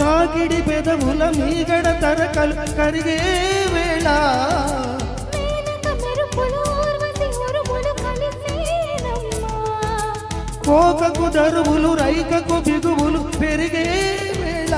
తాకిడి పెదవుల మీగడ తరకలు కరిగే వేళ. కోకకు దరువులు రైకకు బిగువులు పెరిగే వేళ.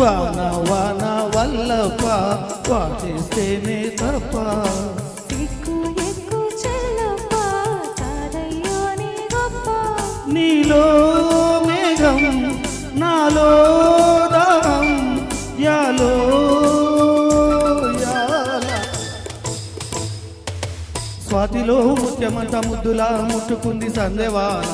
వాన వాన వల్లప్ప వాటేస్తేనే తప్ప. నీలో మేఘం నాలో దాహం యాలో స్వాతిలో ముఖ్యమంత ముద్దులా ముట్టుకుంది సందేవాన?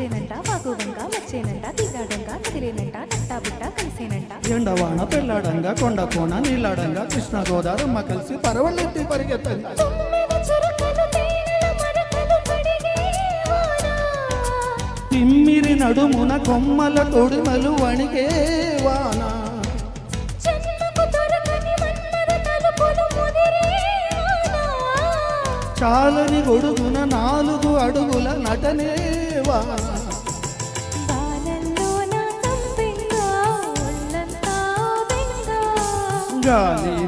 వచ్చేనంట వాగు వచ్చేనంట దిగాడంగా కదిలేనంట నట్టాబుట్ట కలిసేనంట. ఎండవాన పెళ్ళాడంగా కొండ కోణ నీళ్ళాడంగా కృష్ణ గోదావరమ్మ కలిసి పరవళ్ళెత్తి పరిగెత్తది. తిమ్మిరి నడుమున కొమ్మల తొడిమలు వణికే వాన. చాలని గొడుగున నాలుగు అడుగుల నటనే వాన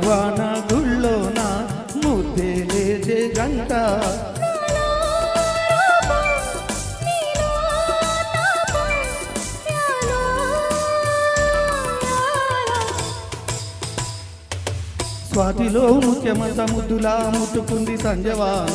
బాలల్లో నా ముద్దే గంట. స్వాతిలో ముఖ్యమంత ముద్దులా ముట్టుకుంది సంజవాన